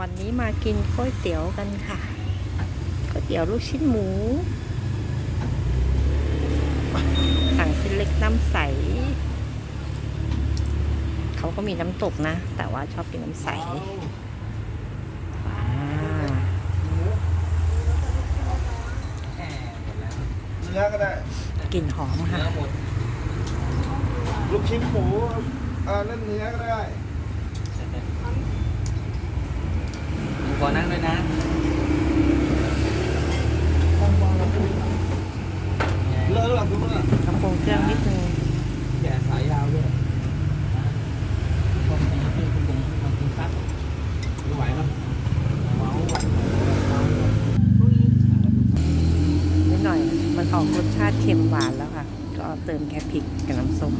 วันนี้มากินก๋วยเตี๋ยวกันค่ะก๋วยเตี๋ยวลูกชิ้นหมู สั่งเส้นเล็กน้ำใส เขาก็มีน้ำตกนะ แต่ว่าชอบกินน้ำใสว้าวเนื้อก็ได้กลิ่นหอมค่ะ ลูกชิ้นหมูอ่านั่นเนื้อก็ได้ ผมขอนั่งด้วยนะ เลิ กหรอคุณเมื่อกระโปรงเครื่องนิดนึงแก่สายยาวด้วยผมเป็นคนคุณผมมากินปั๊บไม่ไหวแล้วเมาวันนิดหน่อย มันออกรสชาติเค็มหวานแล้วค่ะ ก็เติมแค่พริกกับน้ำส้ม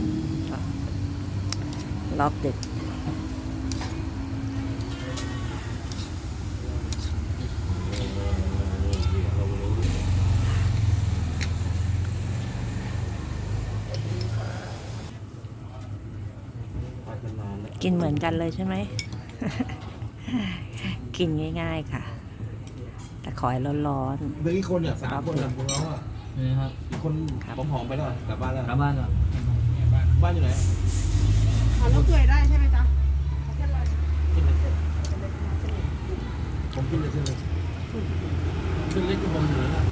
ก็รอบเด็ด กินเหมือนกันเลยใช่ไหม กินง่าย ๆค่ะ แต่ขอให้ร้อนเหลืออีกคนเนี่ยสามคนนะพวกเราอะนี่ครับอีกคนผอมๆไปแล้วกลับบ้านแล้วกลับบ้านแล้วบ้านอยู่ไหนขอลูกเกยได้ใช่ไหมจ๊ะผมกินเลยใช่ไหมขึ้นเล็กที่ผมเหลือแล้วๆ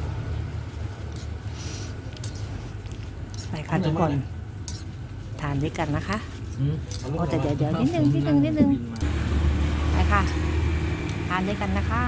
ไปค่ะทุกคน ทานด้วยกันนะคะเอาลูก โอ้แต่เดี๋ยวเดี๋ยวนิดนึงนิดนึงนิดนึงไปค่ะทานด้วยกันนะคะ